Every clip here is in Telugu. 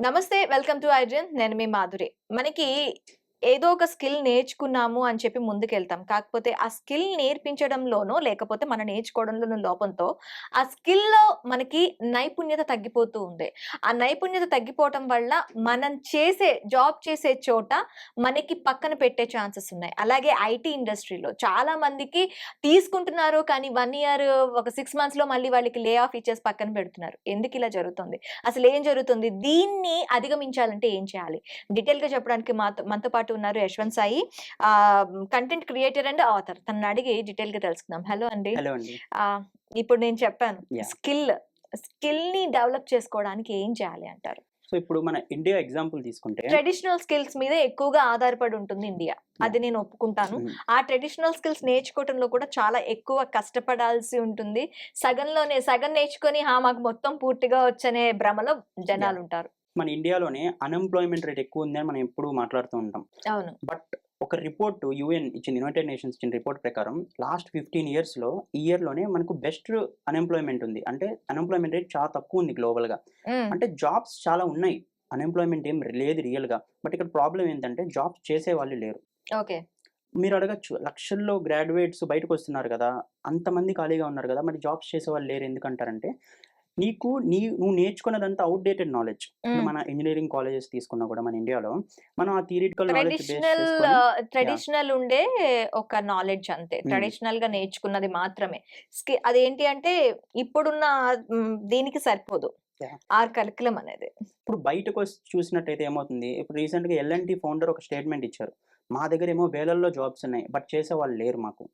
నమస్తే వెల్కమ్ టు ఐడ్రియన్ నేను మీ మాధురి. మనకి ఏదో ఒక స్కిల్ నేర్చుకున్నాము అని చెప్పి ముందుకెళ్తాం. కాకపోతే ఆ స్కిల్ నేర్పించడంలోనో లేకపోతే మనం నేర్చుకోవడంలోనో లోపంతో ఆ స్కిల్లో మనకి నైపుణ్యత తగ్గిపోతూ ఉంది. ఆ నైపుణ్యత తగ్గిపోవటం వల్ల మనం చేసే జాబ్ చేసే చోట మనకి పక్కన పెట్టే ఛాన్సెస్ ఉన్నాయి. అలాగే ఐటీ ఇండస్ట్రీలో చాలా మందికి తీసుకుంటున్నారు కానీ వన్ ఇయర్ ఒక సిక్స్ మంత్స్లో మళ్ళీ వాళ్ళకి లే ఆఫ్ ఇచ్చేసి పక్కన పెడుతున్నారు. ఎందుకు ఇలా జరుగుతుంది? అసలు ఏం జరుగుతుంది? దీన్ని అధిగమించాలంటే ఏం చేయాలి? డీటెయిల్గా చెప్పడానికి మాతో మనతో పాటు ఉన్నారు Yashwanth Sai. Content creator and author. తనని అడిగి డీటెయిల్గా తెలుసుకుందాం. హలో అండి. హలో అండి. ఆ, ఇప్పుడు నేను చెప్పాను. స్కిల్ స్కిల్ని డెవలప్ చేసుకోవడానికి ఏం చేయాలి అంటారు? సో ఇప్పుడు మన ఇండియా ఎగ్జాంపుల్ తీసుకుంటే ట్రెడిషనల్ స్కిల్స్ మీద ఎక్కువగా ఆధారపడి ఉంటుంది ఇండియా. అది నేను ఒప్పుకుంటాను. ఆ ట్రెడిషనల్ స్కిల్స్ నేర్చుకోవడంలో కూడా చాలా ఎక్కువ కష్టపడాల్సి ఉంటుంది. సగంలోనే సగం నేర్చుకొని హా మాకు మొత్తం పూర్తిగా వచ్చనే భ్రమలో జనాలు ఉంటారు. మన ఇండియాలోనే అన్ఎంప్లాయ్మెంట్ రేట్ ఎక్కువ ఉందని మనం ఎప్పుడు మాట్లాడుతూ ఉంటాం. అవును. బట్ ఒక రిపోర్ట్ యుఎన్ ఇచ్చింది యునైటెడ్ నేషన్స్ ఇచ్చిన రిపోర్ట్ ప్రకారం లాస్ట్ ఫిఫ్టీన్ ఇయర్స్లో ఈ ఇయర్లోనే మనకు బెస్ట్ అన్ఎంప్లాయ్మెంట్ ఉంది. అంటే అన్ఎంప్లాయ్మెంట్ రేట్ చాలా తక్కువ ఉంది గ్లోబల్గా ఉమ్, అంటే జాబ్స్ చాలా ఉన్నాయి. అన్ఎంప్లాయ్మెంట్ ఏం లేదు రియల్గా బట్ ఇక్కడ ప్రాబ్లం ఏంటంటే జాబ్స్ చేసే వాళ్ళు లేరు. ఓకే. మీరు అడగచ్చు లక్షల్లో గ్రాడ్యుయేట్స్ బయటకు వస్తున్నారు కదా అంతమంది ఖాళీగా ఉన్నారు కదా మరి జాబ్స్ చేసే వాళ్ళు లేరు ఎందుకంటారంటే నీకు నీ నువ్వు నేర్చుకున్నదంతా అవుట్డేటెడ్ నాలెడ్జ్ ఉమ్. మన ఇంజనీరింగ్ కాలేజెస్ తీసుకున్నా కూడా మన ఇండియాలో మనం ఆ థియరిటికల్ నాలెడ్జ్ ట్రెడిషనల్ ట్రెడిషనల్ ఉండే ఒక నాలెడ్జ్ అంతే. ట్రెడిషనల్గా నేర్చుకున్నది మాత్రమే. అదేంటి అంటే ఇప్పుడున్న దీనికి సరిపోదు. ఆర్ కరికులం అనేది. ఇప్పుడు బయటకు వచ్చి చూసినట్టయితే ఏమవుతుంది? ఇప్పుడు రీసెంట్గా ఎల్ఎన్టీ ఫౌండర్ ఒక స్టేట్మెంట్ ఇచ్చారు. మా దగ్గర ఏమో వేలల్లో జాబ్స్ ఉన్నాయి బట్ చేసే వాళ్ళు లేరు మాకు.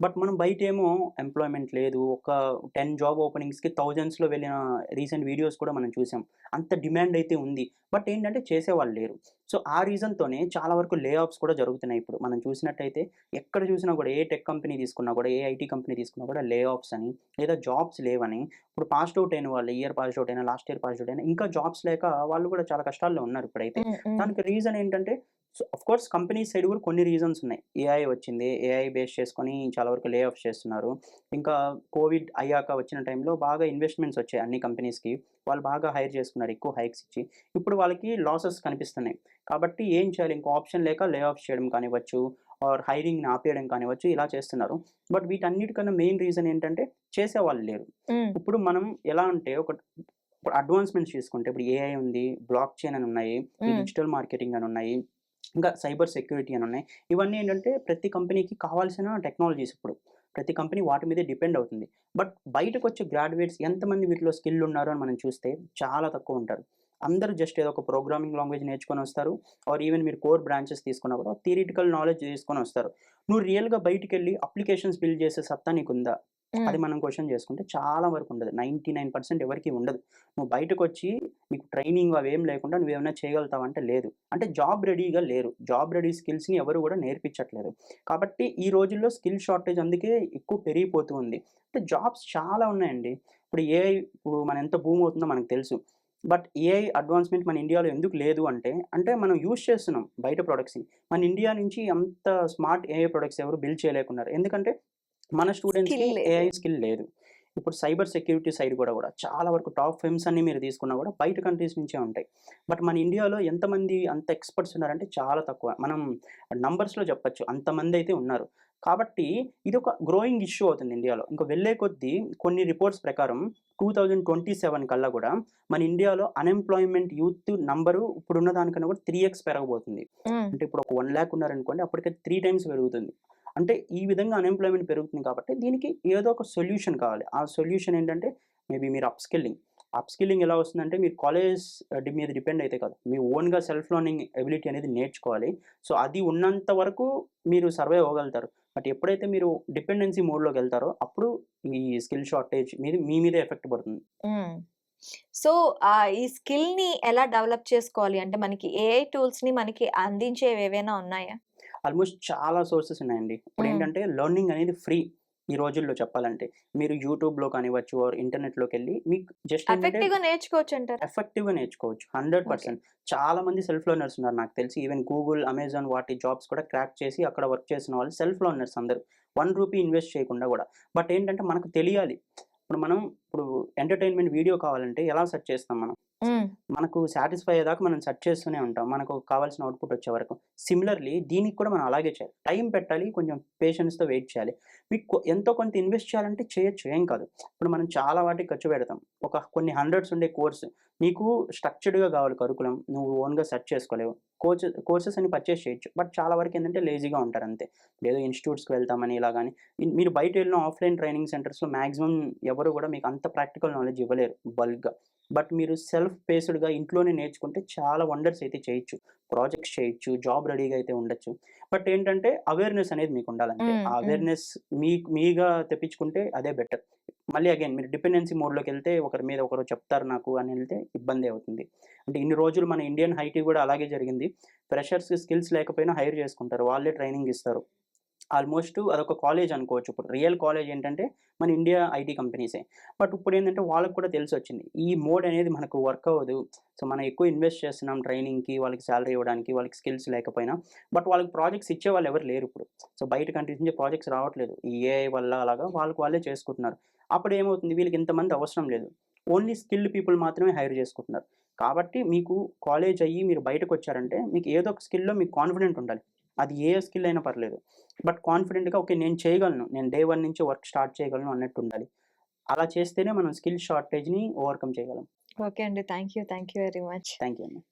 బట్ మనం బయట ఏమో ఎంప్లాయ్మెంట్ లేదు. ఒక టెన్ జాబ్ ఓపెనింగ్స్కి థౌజండ్స్లో వెళ్ళిన రీసెంట్ వీడియోస్ కూడా మనం చూసాం. అంత డిమాండ్ అయితే ఉంది. బట్ ఏంటంటే చేసే వాళ్ళు లేరు. సో ఆ రీజన్తోనే చాలా వరకు లే ఆఫ్స్ కూడా జరుగుతున్నాయి ఇప్పుడు. మనం చూసినట్టయితే ఎక్కడ చూసినా కూడా ఏ టెక్ కంపెనీ తీసుకున్నా కూడా ఏ ఐటీ కంపెనీ తీసుకున్నా కూడా లే ఆఫ్స్ అని లేదా జాబ్స్ లేవని ఇప్పుడు పాస్డ్ అవుట్ అయిన వాళ్ళు ఇయర్ పాస్డ్ అవుట్ అయినా లాస్ట్ ఇయర్ పాస్డ్ అవుట్ అయినా ఇంకా జాబ్స్ లేక వాళ్ళు కూడా చాలా కష్టాల్లో ఉన్నారు ఇప్పుడైతే. దానికి రీజన్ ఏంటంటే so of course company side కూడా కొన్ని రీజన్స్ ఉన్నాయి. ఏఐ వచ్చింది. ఏఐ బేస్ చేసుకొని చాలా వరకు లే ఆఫ్ చేస్తున్నారు. ఇంకా కోవిడ్ అయ్యాక వచ్చిన టైంలో బాగా ఇన్వెస్ట్మెంట్స్ వచ్చాయి అన్ని కంపెనీస్కి వాళ్ళు బాగా హైర్ చేసుకున్నారు. ఎక్కువ హైక్స్ ఇచ్చి. ఇప్పుడు వాళ్ళకి లాసెస్ కనిపిస్తున్నాయి. కాబట్టి ఏం చేయాలి? ఇంకో ఆప్షన్ లేక లే ఆఫ్ చేయడం కానివ్వచ్చు ఆర్ హైరింగ్ని ఆపేయడం కానివ్వచ్చు ఇలా చేస్తున్నారు. బట్ వీటన్నిటికన్నా మెయిన్ రీజన్ ఏంటంటే చేసే వాళ్ళు లేరు. ఇప్పుడు మనం ఎలా అంటే ఒక అడ్వాన్స్మెంట్స్ తీసుకుంటే ఇప్పుడు ఏఐ ఉంది బ్లాక్ చైన్ అని ఉన్నాయి. డిజిటల్ మార్కెటింగ్ అని ఉన్నాయి ఇంకా సైబర్ సెక్యూరిటీ అని ఉన్నాయి. ఇవన్నీ ఏంటంటే ప్రతి కంపెనీకి కావాల్సిన టెక్నాలజీస్ ఇప్పుడు. ప్రతి కంపెనీ వాటి మీదే డిపెండ్ అవుతుంది. బట్ బయటకు వచ్చే గ్రాడ్యుయేట్స్ ఎంతమంది వీటిలో స్కిల్ ఉన్నారో అని మనం చూస్తే చాలా తక్కువ ఉంటారు. అందరూ జస్ట్ ఏదో ఒక ప్రోగ్రామింగ్ లాంగ్వేజ్ నేర్చుకొని వస్తారు. ఆర్ ఈవెన్ మీరు కోర్ బ్రాంచెస్ తీసుకున్నా కూడా థియరిటికల్ నాలెడ్జ్ తీసుకొని వస్తారు. నువ్వు రియల్గా బయటికి వెళ్ళి అప్లికేషన్స్ బిల్డ్ చేసే సత్తా నీకుందా? అది మనం క్వశ్చన్ చేసుకుంటే చాలా వరకు ఉండదు. నైంటీ నైన్ పర్సెంట్ ఎవరికి ఉండదు. నువ్వు బయటకు వచ్చి నీకు ట్రైనింగ్ అవేం లేకుండా నువ్వు ఏమైనా చేయగలుగుతావు అంటే లేదు. అంటే జాబ్ రెడీగా లేరు. జాబ్ రెడీ స్కిల్స్ని ఎవరు కూడా నేర్పించట్లేదు. కాబట్టి ఈ రోజుల్లో స్కిల్ షార్టేజ్ అందుకే ఎక్కువ పెరిగిపోతూ ఉంది. అంటే జాబ్స్ చాలా ఉన్నాయండి. ఇప్పుడు ఏఐ ఇప్పుడు మన ఎంత భూమి అవుతుందో మనకు తెలుసు. బట్ ఏఐ అడ్వాన్స్మెంట్ మన ఇండియాలో ఎందుకు లేదు అంటే అంటే మనం యూజ్ చేస్తున్నాం బయట ప్రొడక్ట్స్ని. మన ఇండియా నుంచి అంత స్మార్ట్ ఏఐ ప్రొడక్ట్స్ ఎవరు బిల్డ్ చేయలేకున్నారు. ఎందుకంటే మన లేదు. ఏఐ స్కిల్ లేదు. ఇప్పుడు సైబర్ సెక్యూరిటీ సైడ్ కూడా కూడా చాలా వరకు టాప్ ఫిల్మ్స్ అన్ని మీరు తీసుకున్నా కూడా బయట కంట్రీస్ నుంచే ఉంటాయి. బట్ మన ఇండియాలో ఎంతమంది అంత ఎక్స్పర్ట్స్ ఉన్నారంటే చాలా తక్కువ. మనం నంబర్స్లో చెప్పొచ్చు. అంతమంది అయితే ఉన్నారు. కాబట్టి ఇది ఒక గ్రోయింగ్ ఇష్యూ అవుతుంది ఇండియాలో. ఇంకా వెళ్ళే కొద్దీ కొన్ని రిపోర్ట్స్ ప్రకారం టూ థౌజండ్ ట్వంటీ సెవెన్ కల్లా కూడా మన ఇండియాలో అన్ఎంప్లాయ్మెంట్ యూత్ నంబరు ఇప్పుడున్న దానికన్నా కూడా త్రీ ఎక్స్ పెరగబోతుంది. అంటే ఇప్పుడు ఒక వన్ ల్యాక్ ఉన్నారనుకోండి అప్పటికే త్రీ టైమ్స్ పెరుగుతుంది. అంటే ఈ విధంగా అన్ఎంప్లాయ్మెంట్ పెరుగుతుంది కాబట్టి దీనికి ఏదో ఒక సొల్యూషన్ కావాలి. ఆ సొల్యూషన్ ఏంటంటే మేబీ మీరు అప్ స్కిల్లింగ్ అప్ స్కిల్లింగ్ ఎలా వస్తుందంటే మీరు కాలేజ్ uh, మీద డిపెండ్ అయితే కదా. మీ ఓన్గా సెల్ఫ్ లర్నింగ్ ఎబిలిటీ అనేది నేర్చుకోవాలి. సో అది ఉన్నంత వరకు మీరు సర్వే అవ్వగలుగుతారు. బట్ ఎప్పుడైతే మీరు డిపెండెన్సీ మోడ్లోకి వెళ్తారో అప్పుడు ఈ స్కిల్ షార్టేజ్ మీద మీ మీదే ఎఫెక్ట్ పడుతుంది. సో ఈ స్కిల్ని ఎలా డెవలప్ చేసుకోవాలి? అంటే మనకి ఏఐ టూల్స్ని మనకి అందించేవి ఏవైనా ఉన్నాయా? ఆల్మోస్ట్ చాలా సోర్సెస్ ఉన్నాయండి. ఇప్పుడు. ఏంటంటే లెర్నింగ్ అనేది ఫ్రీ ఈ రోజుల్లో చెప్పాలంటే. మీరు యూట్యూబ్లో కానివ్వచ్చు ఆర్ ఇంటర్నెట్లోకి వెళ్ళి మీకు జస్ట్ ఎఫెక్టివ్గా నేర్చుకోవచ్చు అంటారు. ఎఫెక్టివ్గా నేర్చుకోవచ్చు. Hundred percent. చాలా మంది సెల్ఫ్ లర్నర్స్ ఉన్నారు నాకు తెలిసి. ఈవెన్ గూగుల్ అమెజాన్ వాటి జాబ్స్ కూడా క్రాక్ చేసి అక్కడ వర్క్ చేసిన వాళ్ళు సెల్ఫ్ లర్నర్స్ అందరు. వన్ రూపీ ఇన్వెస్ట్ చేయకుండా కూడా. బట్ ఏంటంటే మనకు తెలియాలి. ఇప్పుడు మనం ఇప్పుడు ఎంటర్టైన్మెంట్ వీడియో కావాలంటే ఎలా సెర్చ్ చేస్తాం మనం. మనకు సాటిస్ఫై అయ్యేదాకా మనం సెర్చ్ చేస్తూనే ఉంటాం. మనకు కావాల్సిన అవుట్‌పుట్ వచ్చే వరకు. సిమిలర్‌లీ దీనికి కూడా మనం అలాగే చేయాలి. టైం పెట్టాలి. కొంచెం పేషెన్స్‌తో వెయిట్ చేయాలి. మీకు ఎంతో కొంత ఇన్వెస్ట్ చేయాలంటే చేయొచ్చు. ఏం కాదు. ఇప్పుడు మనం చాలా వాటికి ఖర్చు పెడతాం. ఒక కొన్ని హండ్రెడ్స్ ఉండే కోర్స్ నీకు స్ట్రక్చర్డ్‌గా కావాలి కరికులం. నువ్వు ఓన్‌గా సెర్చ్ చేసుకోలేవు. కోచ్ కోర్సెస్ అని పర్చేస్ చేయొచ్చు. బట్ చాలా వరకు ఏంటంటే లేజీగా ఉంటారు అంతే. ఏదో ఇన్‌స్టిట్యూట్స్‌కి వెళ్తామని ఇలా కానీ మీరు బయట వెళ్ళిన ఆఫ్‌లైన్ ట్రైనింగ్ సెంటర్స్‌లో మ్యాక్సిమం ఎవరు కూడా మీకు అంత ప్రాక్టికల్ నాలెడ్జ్ ఇవ్వలేరు బల్క్‌గా. బట్ మీరు సెల్ఫ్ బేస్డ్‌గా ఇంట్లోనే నేర్చుకుంటే చాలా వండర్స్ అయితే చేయొచ్చు. ప్రాజెక్ట్స్ చేయొచ్చు. జాబ్ రెడీగా అయితే ఉండొచ్చు. బట్ ఏంటంటే అవేర్‌నెస్ అనేది మీకు ఉండాలంతే. హ్మ్. ఆ. అవేర్‌నెస్ మీకు మీగా తెప్పించుకుంటే అదే బెటర్. మళ్ళీ అగైన్ మీరు డిపెండెన్సీ మోడ్‌లోకెళ్తే ఒకరి మీద ఒకరు చెప్తారు నాకు అని ఎళ్తే ఇబ్బందే అవుతుంది. అంటే ఇన్ని రోజులు మన ఇండియన్ ఐటీ కూడా అలాగే జరిగింది. ఫ్రెషర్స్‌కి స్కిల్స్ లేకపోయినా హైర్ చేసుకుంటారు. వాళ్ళే ట్రైనింగ్ ఇస్తారు. ఆల్మోస్ట్ అదొక కాలేజ్ అనుకోవచ్చు. ఇప్పుడు రియల్ కాలేజ్ ఏంటంటే మన ఇండియా ఐటీ కంపెనీసే. బట్ ఇప్పుడు ఏంటంటే వాళ్ళకి కూడా తెలిసి వచ్చింది ఈ మోడ్ అనేది మనకు వర్క్ అవ్వదు. సో మనం ఎక్కువ ఇన్వెస్ట్ చేస్తున్నాం ట్రైనింగ్‌కి, వాళ్ళకి శాలరీ ఇవ్వడానికి, వాళ్ళకి స్కిల్స్ లేకపోయినా. బట్ వాళ్ళకి ప్రాజెక్ట్స్ ఇచ్చే వాళ్ళు ఎవరు లేరు ఇప్పుడు. సో బయట కంట్రీస్ నుంచి ప్రాజెక్ట్స్ రావట్లేదు. ఈ ఏఐ వల్ల అలాగా వాళ్ళకి వాళ్ళే చేసుకుంటున్నారు. అప్పుడు ఏమవుతుంది వీళ్ళకి ఇంతమంది అవసరం లేదు. ఓన్లీ స్కిల్డ్ పీపుల్ మాత్రమే హైర్ చేసుకుంటున్నారు. కాబట్టి మీకు కాలేజ్ అయ్యి మీరు బయటకు వచ్చారంటే మీకు ఏదో ఒక స్కిల్‌లో మీకు కాన్ఫిడెంట్ ఉండాలి. అది ఏ స్కిల్ అయినా పర్లేదు. బట్ కాన్ఫిడెంట్‌గా ఓకే. నేను చేయగలను. నేను డే 1 నుంచి వర్క్ స్టార్ట్ చేయగలను అన్నట్టు ఉండాలి. అలా చేస్తేనే మనం స్కిల్ షార్టేజ్‌ని ఓవర్‌కమ్ చేయగలం. ఓకే అండి. Thank you. Thank you very much. Thank you అండి.